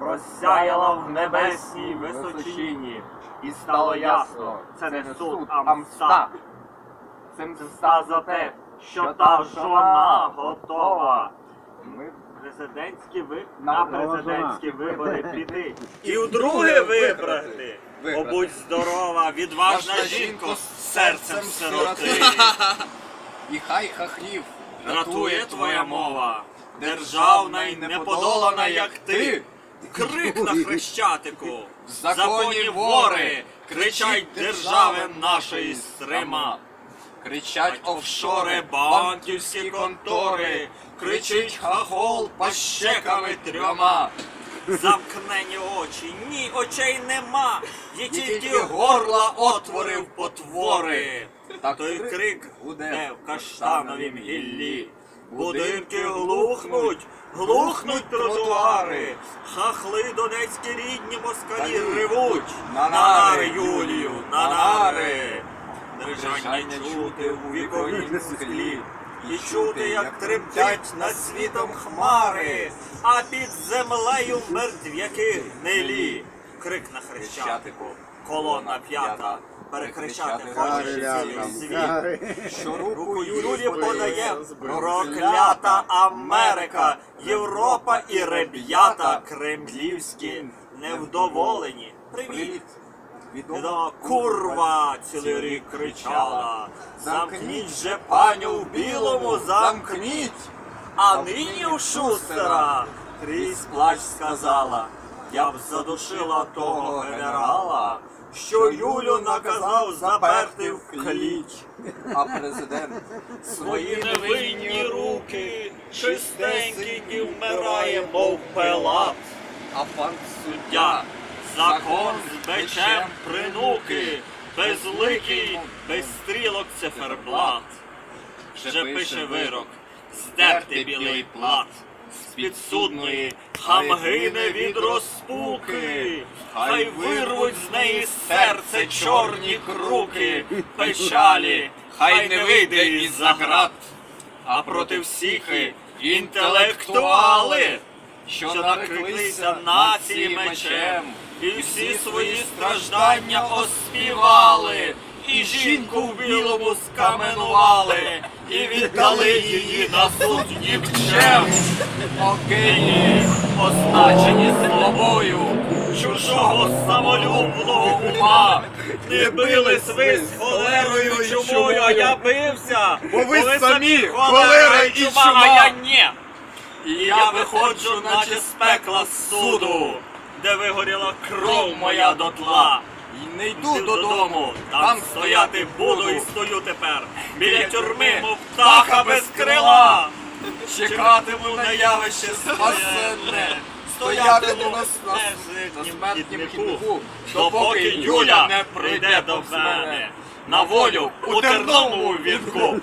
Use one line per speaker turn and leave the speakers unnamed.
просяяла в небесній височині, і стало ясно, це не суд, а мста. Це мста за те, що та жона готова.
Ми
Президентські ви
На
президентські вибори піти. І вдруге вибрати. О, будь здорова, відважна жінко з серцем сироти.
І хай хахлів
Ратує твоя мова, державна й неподолана, як ти. Крик на хрещатику,
В законі вори,
кричать держави нашої стрима.
Кричать
Офшори, банківські контори, кричить хахол пащеками трьома. Замкнені очі, ні, очей нема, є тільки горла отворив потвори.
Так
Той
крик гуде
в каштановім гіллі. Будинки глухнуть, глухнуть тротуари, хахли донецькі рідні москалі ревуть.
На
На нари, Юлію, на
на
нари.
Дрижання
Дрижання чути у віковім склі. І чути, як
як
тремтять над світом хмари, а під землею мертвяки гнилі. Крик на хрещатику, колона п'ята, перекричати хоче цілий світ.
Що
Руку Юлі подає проклята Америка, Європа і ребята кремлівські невдоволені. Привіт!
Привіт.
Відома курва цілий рік кричала. Замкніть же паню в білому, замкніть. А нині у шустера крізь плач сказала. Я б задушила того генерала, що Юлю наказав заперти в кліч.
А президент
Свої невинні руки, чистенькі і вмирає, мов пелат.
а пан
суддя, закон з бичем принуки, безликий, без стрілок циферблат. Вже пише вирок, здерти білий плат. З підсудної хамгине від розпуки, хай вирвуть з неї серце чорні круки, печалі, хай не вийде із-за град. А проти всіх інтелектуали, що нареклися нації мечем, і всі свої страждання оспівали, і жінку в білому скаменували, і віддали її на суд нікчем. Океї, позначені злобою, чужого самолюбного ума, не били свист холерою і чумою, а я бився,
Бо ви самі
холера і чума. а я ні. І я виходжу, наче з пекла з суду, де вигоріла кров моя дотла.
І не
Йду
додому,
там стояти буду і стою тепер. Біля тюрми, мов птаха без крила.
Чекатиму на явище спасенне, стоятиму на, смертнім хіднику,
допоки Юля не прийде до мене. На волю у терновому вінку.